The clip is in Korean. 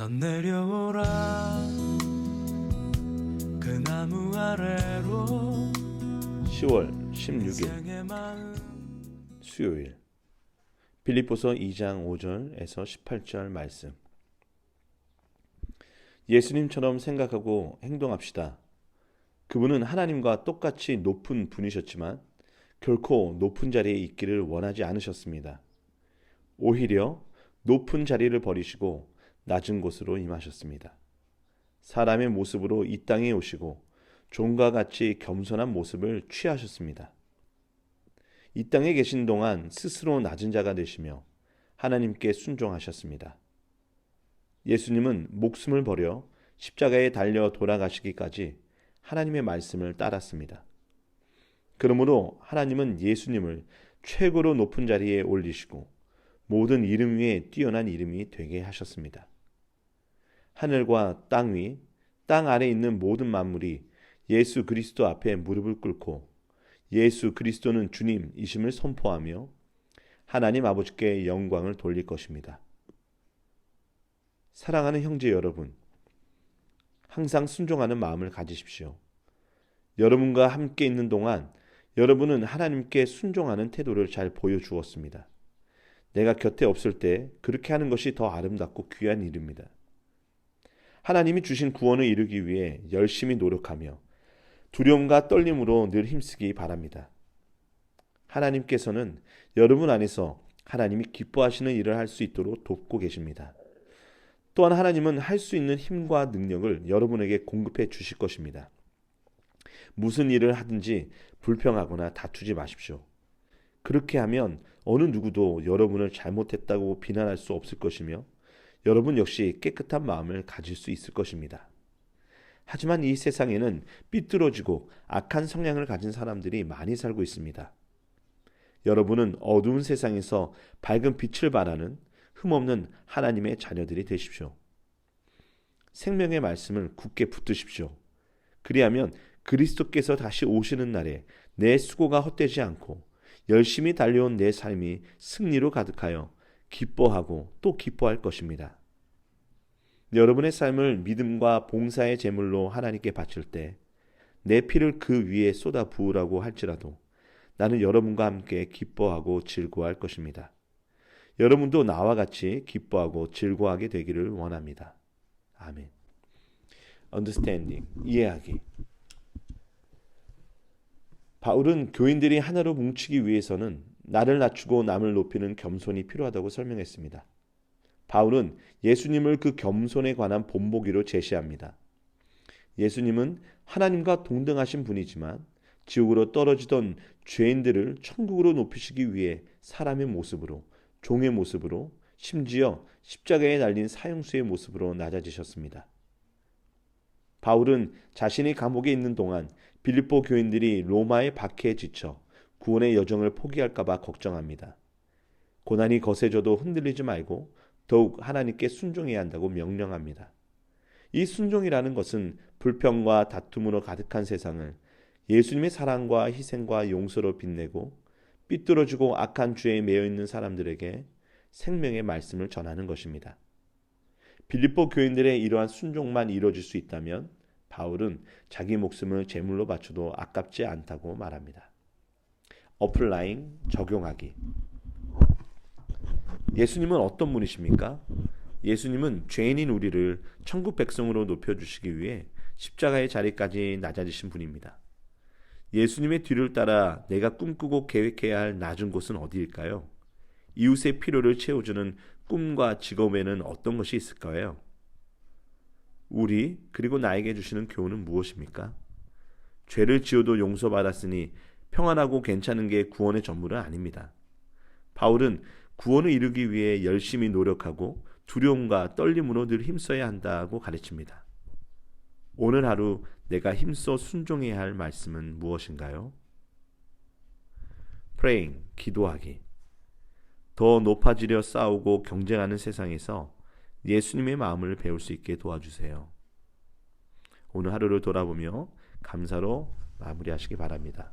넌 내려오라 그 나무 아래로 10월 16일 인생의 마음 수요일 빌립보서 2장 5절에서 18절 말씀 예수님처럼 생각하고 행동합시다. 그분은 하나님과 똑같이 높은 분이셨지만 결코 높은 자리에 있기를 원하지 않으셨습니다. 오히려 높은 자리를 버리시고 낮은 곳으로 임하셨습니다. 사람의 모습으로 이 땅에 오시고 종과 같이 겸손한 모습을 취하셨습니다. 이 땅에 계신 동안 스스로 낮은 자가 되시며 하나님께 순종하셨습니다. 예수님은 목숨을 버려 십자가에 달려 돌아가시기까지 하나님의 말씀을 따랐습니다. 그러므로 하나님은 예수님을 최고로 높은 자리에 올리시고 모든 이름 위에 뛰어난 이름이 되게 하셨습니다. 하늘과 땅 위, 땅 아래 있는 모든 만물이 예수 그리스도 앞에 무릎을 꿇고 예수 그리스도는 주님이심을 선포하며 하나님 아버지께 영광을 돌릴 것입니다. 사랑하는 형제 여러분, 항상 순종하는 마음을 가지십시오. 여러분과 함께 있는 동안 여러분은 하나님께 순종하는 태도를 잘 보여주었습니다. 내가 곁에 없을 때 그렇게 하는 것이 더 아름답고 귀한 일입니다. 하나님이 주신 구원을 이루기 위해 열심히 노력하며 두려움과 떨림으로 늘 힘쓰기 바랍니다. 하나님께서는 여러분 안에서 하나님이 기뻐하시는 일을 할 수 있도록 돕고 계십니다. 또한 하나님은 할 수 있는 힘과 능력을 여러분에게 공급해 주실 것입니다. 무슨 일을 하든지 불평하거나 다투지 마십시오. 그렇게 하면 어느 누구도 여러분을 잘못했다고 비난할 수 없을 것이며 여러분 역시 깨끗한 마음을 가질 수 있을 것입니다. 하지만 이 세상에는 삐뚤어지고 악한 성향을 가진 사람들이 많이 살고 있습니다. 여러분은 어두운 세상에서 밝은 빛을 발하는 흠없는 하나님의 자녀들이 되십시오. 생명의 말씀을 굳게 붙드십시오. 그리하면 그리스도께서 다시 오시는 날에 내 수고가 헛되지 않고 열심히 달려온 내 삶이 승리로 가득하여 기뻐하고 또 기뻐할 것입니다. 여러분의 삶을 믿음과 봉사의 제물로 하나님께 바칠 때 내 피를 그 위에 쏟아 부으라고 할지라도 나는 여러분과 함께 기뻐하고 즐거워할 것입니다. 여러분도 나와 같이 기뻐하고 즐거워하게 되기를 원합니다. 아멘. understanding 이해하기 바울은 교인들이 하나로 뭉치기 위해서는 나를 낮추고 남을 높이는 겸손이 필요하다고 설명했습니다. 바울은 예수님을 그 겸손에 관한 본보기로 제시합니다. 예수님은 하나님과 동등하신 분이지만 지옥으로 떨어지던 죄인들을 천국으로 높이시기 위해 사람의 모습으로 종의 모습으로 심지어 십자가에 달린 사형수의 모습으로 낮아지셨습니다. 바울은 자신이 감옥에 있는 동안 빌립보 교인들이 로마의 박해에 지쳐 구원의 여정을 포기할까봐 걱정합니다. 고난이 거세져도 흔들리지 말고 더욱 하나님께 순종해야 한다고 명령합니다. 이 순종이라는 것은 불평과 다툼으로 가득한 세상을 예수님의 사랑과 희생과 용서로 빛내고 삐뚤어지고 악한 죄에 매여 있는 사람들에게 생명의 말씀을 전하는 것입니다. 빌립보 교인들의 이러한 순종만 이루어질 수 있다면 바울은 자기 목숨을 제물로 바쳐도 아깝지 않다고 말합니다. 어플라잉 적용하기. 예수님은 어떤 분이십니까? 예수님은 죄인인 우리를 천국 백성으로 높여 주시기 위해 십자가의 자리까지 낮아지신 분입니다. 예수님의 뒤를 따라 내가 꿈꾸고 계획해야 할 낮은 곳은 어디일까요? 이웃의 필요를 채워주는 꿈과 직업에는 어떤 것이 있을까요? 우리 그리고 나에게 주시는 교훈은 무엇입니까? 죄를 지어도 용서받았으니 평안하고 괜찮은 게 구원의 전부는 아닙니다. 바울은 구원을 이루기 위해 열심히 노력하고 두려움과 떨림으로 늘 힘써야 한다고 가르칩니다. 오늘 하루 내가 힘써 순종해야 할 말씀은 무엇인가요? praying, 기도하기. 더 높아지려 싸우고 경쟁하는 세상에서 예수님의 마음을 배울 수 있게 도와주세요. 오늘 하루를 돌아보며 감사로 마무리하시기 바랍니다.